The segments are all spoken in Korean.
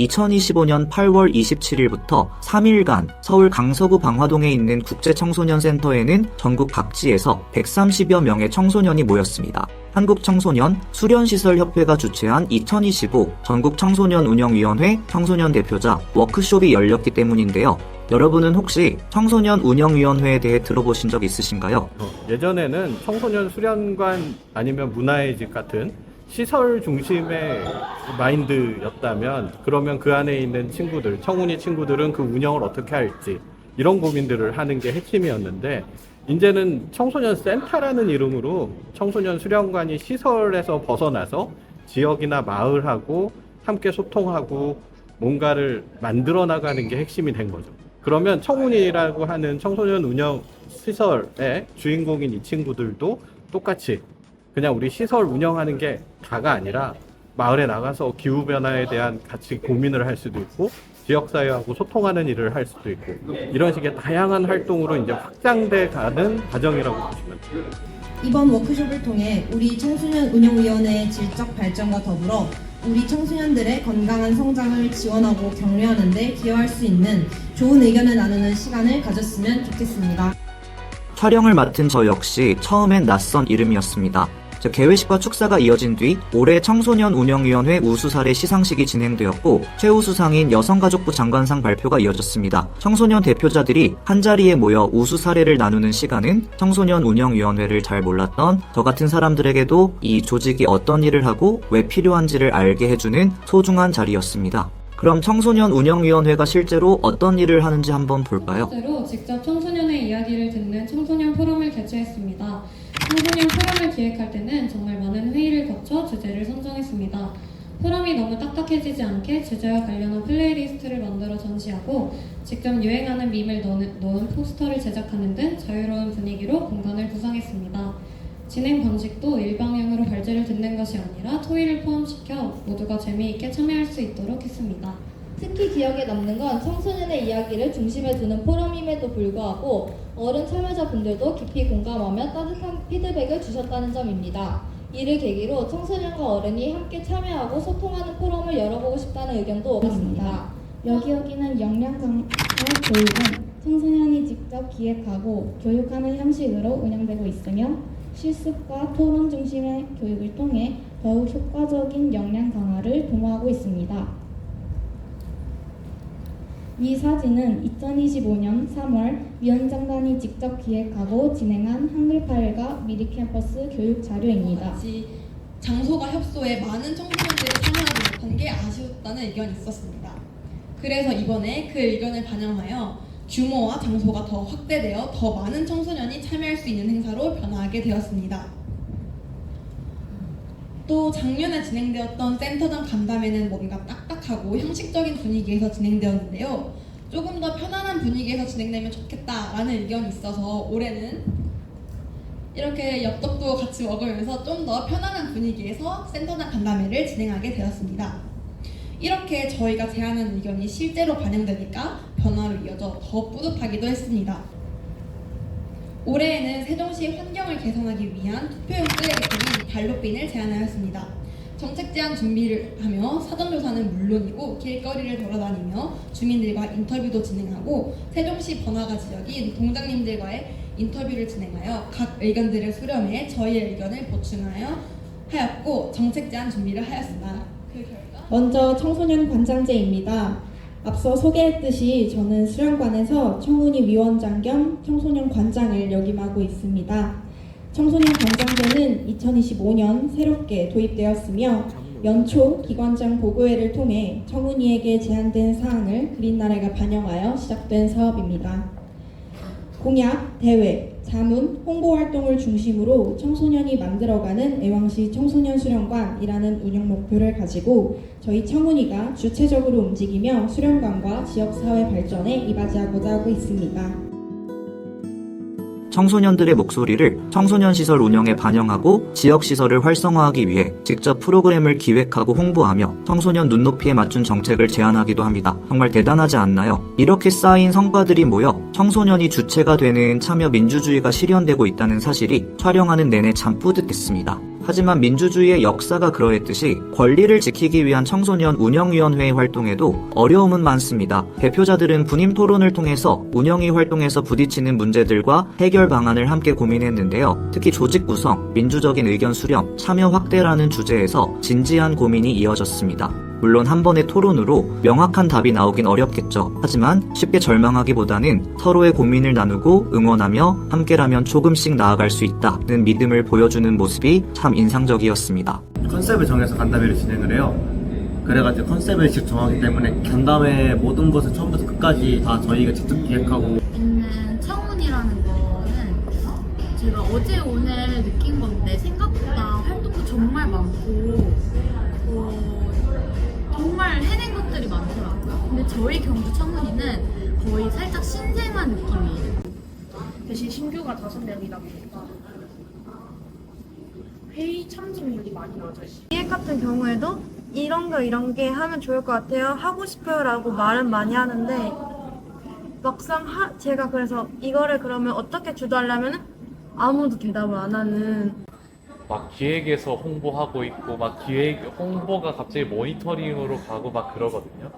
2025년 8월 27일부터 3일간 서울 강서구 방화동에 있는 국제청소년센터에는 전국 각지에서 130여 명의 청소년이 모였습니다. 한국청소년 수련시설협회가 주최한 2025 전국청소년운영위원회 청소년 대표자 워크숍이 열렸기 때문인데요. 여러분은 혹시 청소년 운영위원회에 대해 들어보신 적 있으신가요? 어, 예전에는 청소년 수련관 아니면 문화의 집 같은 시설 중심의 마인드였다면 그러면 그 안에 있는 친구들, 청운이 친구들은 그 운영을 어떻게 할지 이런 고민들을 하는 게 핵심이었는데 이제는 청소년 센터라는 이름으로 청소년 수련관이 시설에서 벗어나서 지역이나 마을하고 함께 소통하고 뭔가를 만들어 나가는 게 핵심이 된 거죠. 그러면 청운이라고 하는 청소년 운영 시설의 주인공인 이 친구들도 똑같이 그냥 우리 시설 운영하는 게 다가 아니라 마을에 나가서 기후 변화에 대한 같이 고민을 할 수도 있고 지역 사회하고 소통하는 일을 할 수도 있고 이런 식의 다양한 활동으로 이제 확장돼 가는 과정이라고 보시면 돼요. 이번 워크숍을 통해 우리 청소년 운영위원회의 질적 발전과 더불어 우리 청소년들의 건강한 성장을 지원하고 격려하는 데 기여할 수 있는 좋은 의견을 나누는 시간을 가졌으면 좋겠습니다. 촬영을 맡은 저 역시 처음엔 낯선 이름이었습니다. 저 개회식과 축사가 이어진 뒤 올해 청소년 운영위원회 우수사례 시상식이 진행되었고 최우수상인 여성가족부 장관상 발표가 이어졌습니다. 청소년 대표자들이 한자리에 모여 우수사례를 나누는 시간은 청소년 운영위원회를 잘 몰랐던 저 같은 사람들에게도 이 조직이 어떤 일을 하고 왜 필요한지를 알게 해주는 소중한 자리였습니다. 그럼 청소년 운영위원회가 실제로 어떤 일을 하는지 한번 볼까요? 번째로 직접 청소년의 이야기를 듣는 청소년 포럼을 개최했습니다. 청소년 포럼을 기획할 때는 정말 많은 회의를 거쳐 주제를 선정했습니다. 포럼이 너무 딱딱해지지 않게 주제와 관련한 플레이리스트를 만들어 전시하고 직접 유행하는 밈을 넣은, 넣은 포스터를 제작하는 등 자유로운 분위기로 공간을 구성했습니다. 진행 방식도 일방향으로 발제를 듣는 것이 아니라 토의를 포함시켜 모두가 재미있게 참여할 수 있도록 했습니다. 특히 기억에 남는 건 청소년의 이야기를 중심에 두는 포럼임에도 불구하고 어른 참여자분들도 깊이 공감하며 따뜻한 피드백을 주셨다는 점입니다. 이를 계기로 청소년과 어른이 함께 참여하고 소통하는 포럼을 열어보고 싶다는 의견도 오갔습니다. 여기 여기는 역량 강화 교육은 청소년이 직접 기획하고 교육하는 형식으로 운영되고 있으며 실습과 토론 중심의 교육을 통해 더욱 효과적인 역량 강화를 도모하고 있습니다. 이 사진은 2025년 3월 위원장단이 직접 기획하고 진행한 한글파일과 미리 캠퍼스 교육 자료입니다. 같이 장소가 협소해 많은 청소년들이 참여하지 못한 게 아쉬웠다는 의견이 있었습니다. 그래서 이번에 그 의견을 반영하여 규모와 장소가 더 확대되어 더 많은 청소년이 참여할 수 있는 행사로 변화하게 되었습니다. 또 작년에 진행되었던 센터장 간담회는 뭔가 딱딱하고 형식적인 분위기에서 진행되었는데요. 조금 더 편안한 분위기에서 진행되면 좋겠다라는 의견이 있어서 올해는 이렇게 엽떡도 같이 먹으면서 좀 더 편안한 분위기에서 센터장 간담회를 진행하게 되었습니다. 이렇게 저희가 제안한 의견이 실제로 반영되니까 변화로 이어져 더 뿌듯하기도 했습니다. 올해에는 세종시 환경을 개선하기 위한 투표용 쓰레기통인 발로빈을 제안하였습니다. 정책 제안 준비를 하며 사전조사는 물론이고 길거리를 돌아다니며 주민들과 인터뷰도 진행하고 세종시 번화가 지역인 동장님들과의 인터뷰를 진행하여 각 의견들을 수렴해 저희의 의견을 보충하여 하였고 정책 제안 준비를 하였습니다. 먼저 청소년 관장제입니다. 앞서 소개했듯이 저는 수련관에서 청운이 위원장 겸 청소년 관장을 역임하고 있습니다. 청소년 관장제는 2025년 새롭게 도입되었으며 연초 기관장 보고회를 통해 청운이에게 제안된 사항을 그린나라가 반영하여 시작된 사업입니다. 공약, 대회, 자문, 홍보 활동을 중심으로 청소년이 만들어가는 애왕시 청소년 수련관이라는 운영 목표를 가지고 저희 청운이가 주체적으로 움직이며 수련관과 지역사회 발전에 이바지하고자 하고 있습니다. 청소년들의 목소리를 청소년 시설 운영에 반영하고 지역 시설을 활성화하기 위해 직접 프로그램을 기획하고 홍보하며 청소년 눈높이에 맞춘 정책을 제안하기도 합니다. 정말 대단하지 않나요? 이렇게 쌓인 성과들이 모여 청소년이 주체가 되는 참여 민주주의가 실현되고 있다는 사실이 촬영하는 내내 참 뿌듯했습니다. 하지만 민주주의의 역사가 그러했듯이 권리를 지키기 위한 청소년 운영위원회의 활동에도 어려움은 많습니다. 대표자들은 분임 토론을 통해서 운영위 활동에서 부딪히는 문제들과 해결 방안을 함께 고민했는데요. 특히 조직 구성, 민주적인 의견 수렴, 참여 확대라는 주제에서 진지한 고민이 이어졌습니다. 물론 한 번의 토론으로 명확한 답이 나오긴 어렵겠죠. 하지만 쉽게 절망하기보다는 서로의 고민을 나누고 응원하며 함께라면 조금씩 나아갈 수 있다는 믿음을 보여주는 모습이 참 인상적이었습니다. 컨셉을 정해서 간담회를 진행을 해요. 그래가지고 컨셉을 직접 정하기 때문에 간담회 모든 것을 처음부터 끝까지 다 저희가 직접 기획하고 있는 청운이라는 거는 제가 어제 오늘 느낀 건데 생각보다 활동도 정말 많고 어, 정말 해낸 것들이 많더라고요. 근데 저희 경주 청운이는 거의 살짝 신생한 느낌이에요. 대신 신규가 다섯 명이다 보니까 회의 참석률이 많이 낮아요. 기획 같은 경우에도 이런 거 이런 게 하면 좋을 것 같아요. 하고 싶어요라고 말은 많이 하는데 막상 하, 제가 그래서 이거를 그러면 어떻게 주도하려면 아무도 대답을 안 하는 막 기획에서 홍보하고 있고 막 기획 홍보가 갑자기 모니터링으로 가고 막 그러거든요.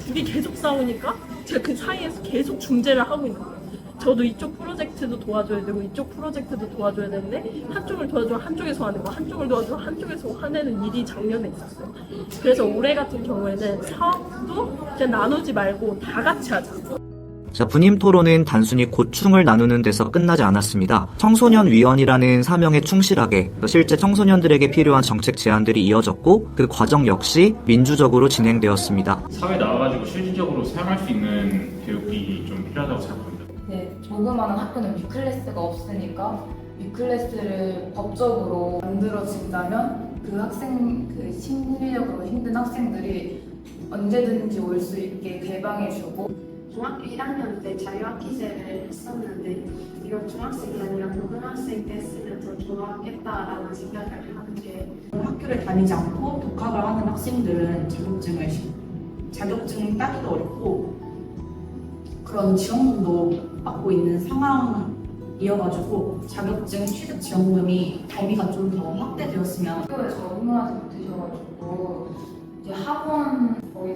둘이 계속 싸우니까 제가 그 사이에서 계속 중재를 하고 있는 거예요. 저도 이쪽 프로젝트도 도와줘야 되고 이쪽 프로젝트도 도와줘야 되는데 한쪽을 도와주면 한쪽에서 화내고 한쪽을 도와주면 한쪽에서 화내는 일이 작년에 있었어요. 그래서 올해 같은 경우에는 사업도 그냥 나누지 말고 다 같이 하자. 자, 분임 토론은 단순히 고충을 나누는 데서 끝나지 않았습니다. 청소년 위원이라는 사명에 충실하게 실제 청소년들에게 필요한 정책 제안들이 이어졌고 그 과정 역시 민주적으로 진행되었습니다. 사회 나와가지고 실질적으로 사용할 수 있는 교육이 좀 필요하다고 생각합니다. 네, 조그마한 학교는 뮤클래스가 없으니까 뮤클래스를 법적으로 만들어진다면 그 학생, 그 심리적으로 힘든 학생들이 언제든지 올 수 있게 개방해주고 중학교 1학년 때 자유학 기제를 했었는데 이걸 중학생이 아니라 고등학생 때 했으면 더 좋았겠다라는 생각을 하는 게 학교를 다니지 않고 독학을 하는 학생들은 자격증을 자격증 따기도 어렵고 그런 지원금도 받고 있는 상황이어가지고 자격증 취득 지원금이 대비가 좀 더 확대되었으면 학교에 적응하지 못하셔가지고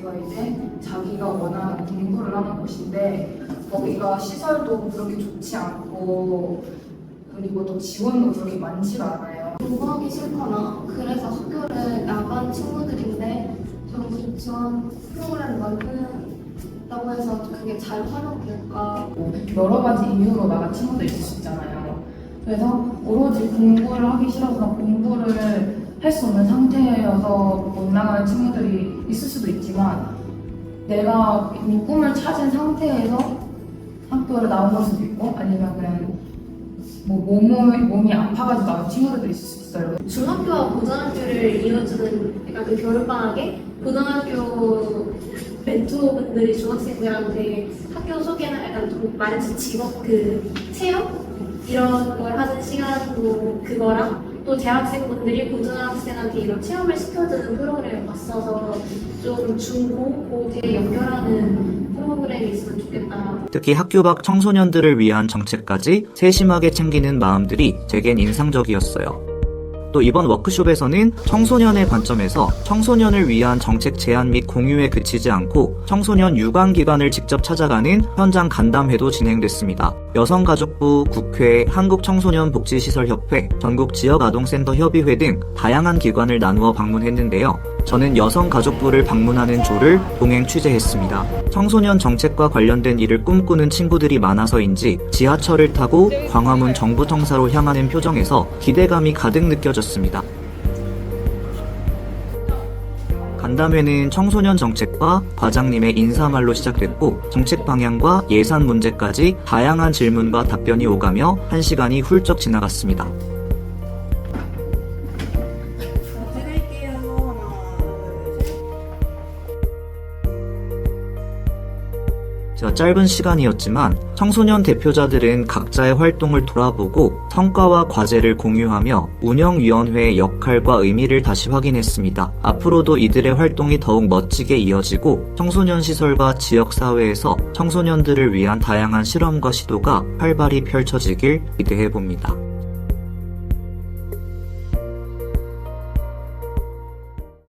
거기서 이제 자기가 원하는 공부를 하는 곳인데 거기가 시설도 그렇게 좋지 않고 그리고 또 지원도 그렇게 많지가 않아요. 공부하기 싫거나 그래서 학교를 나간 친구들인데 정부 지원 프로그램 만든다고 해서 그게 잘 활용될까 여러 가지 이유로 나간 친구도 있을 수 있잖아요. 그래서 오로지 공부를 하기 싫어서 공부를 할 수 없는 상태여서 못 나가는 친구들이 있을 수도 있지만 내가 이미 꿈을 찾은 상태에서 학교를 나온 걸 수도 있고 아니면 그냥 뭐 몸을, 몸이 아파가지고 나온 친구들도 있을 수 있어요. 중학교와 고등학교를 이어주는 약간 그 겨울방학에 고등학교 멘토분들이 중학생들한테 학교 소개나 약간 좀 말해서 직업 그 체험 이런 걸 하는 시간도 그거랑 또 대학생분들이 고등학생한테 이런 체험을 시켜주는 프로그램을 봤어서 좀 중고 고대 연결하는 프로그램이 있으면 좋겠다. 특히 학교 밖 청소년들을 위한 정책까지 세심하게 챙기는 마음들이 제겐 인상적이었어요. 또 이번 워크숍에서는 청소년의 관점에서 청소년을 위한 정책 제안 및 공유에 그치지 않고 청소년 유관 기관을 직접 찾아가는 현장 간담회도 진행됐습니다. 여성가족부, 국회, 한국청소년복지시설협회, 전국지역아동센터 협의회 등 다양한 기관을 나누어 방문했는데요. 저는 여성 가족부를 방문하는 조를 동행 취재했습니다. 청소년 정책과 관련된 일을 꿈꾸는 친구들이 많아서인지 지하철을 타고 광화문 정부청사로 향하는 표정에서 기대감이 가득 느껴졌습니다. 간담회는 청소년 정책과 과장님의 인사말로 시작됐고 정책 방향과 예산 문제까지 다양한 질문과 답변이 오가며 한 시간이 훌쩍 지나갔습니다. 자, 짧은 시간이었지만 청소년 대표자들은 각자의 활동을 돌아보고 성과와 과제를 공유하며 운영위원회의 역할과 의미를 다시 확인했습니다. 앞으로도 이들의 활동이 더욱 멋지게 이어지고 청소년 시설과 지역사회에서 청소년들을 위한 다양한 실험과 시도가 활발히 펼쳐지길 기대해봅니다.